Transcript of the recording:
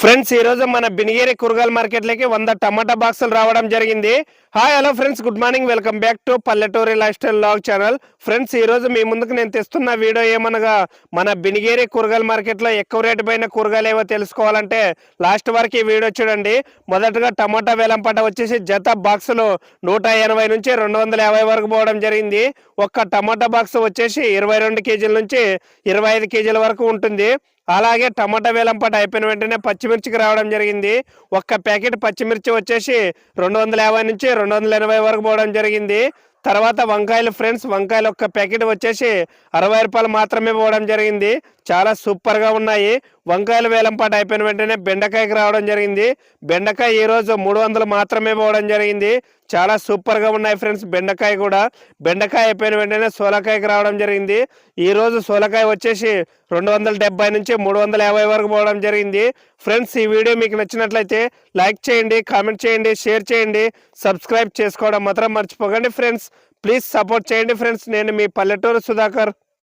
Friends ఈరోజు మన బినిగేరి కూరగాయల మార్కెట్లోకి వంద టమాటా బాక్సులు రావడం జరిగింది. Hi hello friends good morning welcome back to పల్లెటూరి life style log channel. Friends ఈరోజు మీ ముందుకు నేను తెస్తున్న వీడియో ఏమనగా మన బినిగేరి కూరగాయల మార్కెట్లో ఎక్కువ రేటు పైన కూరగాయలు ఏవో తెలుసుకోవాలంటే లాస్ట్ వరకు ఈ వీడియో చూడండి. మొదటగా టమాటా వేలంపాట వచ్చేసి జత బాక్సులు నూట ఎనభై నుంచి రెండు వందల యాభై వరకు పోవడం జరిగింది. ఒక్క టమాటా బాక్స్ వచ్చేసి ఇరవై రెండు కేజీల నుంచి ఇరవై ఐదు కేజీల వరకు ఉంటుంది. అలాగే టమాటా వేలంపాట అయిపోయిన వెంటనే పచ్చిమిర్చికి రావడం జరిగింది. ఒక్క ప్యాకెట్ పచ్చిమిర్చి వచ్చేసి రెండు వందల యాభై నుంచి రెండు వందల ఎనభై వరకు పోవడం జరిగింది. తర్వాత వంకాయలు ఫ్రెండ్స్ వంకాయలు ఒక్క ప్యాకెట్ వచ్చేసి అరవై రూపాయలు మాత్రమే పోవడం జరిగింది. చాలా సూపర్గా ఉన్నాయి. వంకాయలు వేలంపాట అయిపోయిన వెంటనే బెండకాయకి రావడం జరిగింది. బెండకాయ ఈ రోజు మూడు వందలు మాత్రమే పోవడం జరిగింది. చాలా సూపర్గా ఉన్నాయి ఫ్రెండ్స్ బెండకాయ కూడా. బెండకాయ అయిపోయిన వెంటనే సోలకాయకి రావడం జరిగింది. ఈరోజు సోలకాయ వచ్చేసి రెండు వందల డెబ్బై నుంచి మూడు వందల యాభై వరకు పోవడం జరిగింది. ఫ్రెండ్స్ ఈ వీడియో మీకు నచ్చినట్లయితే లైక్ చేయండి కామెంట్ చేయండి షేర్ చేయండి. సబ్స్క్రైబ్ చేసుకోవడం మాత్రం మర్చిపోకండి ఫ్రెండ్స్. ప్లీజ్ సపోర్ట్ చేయండి ఫ్రెండ్స్. నేను మీ పల్లెటూరు సుధాకర్.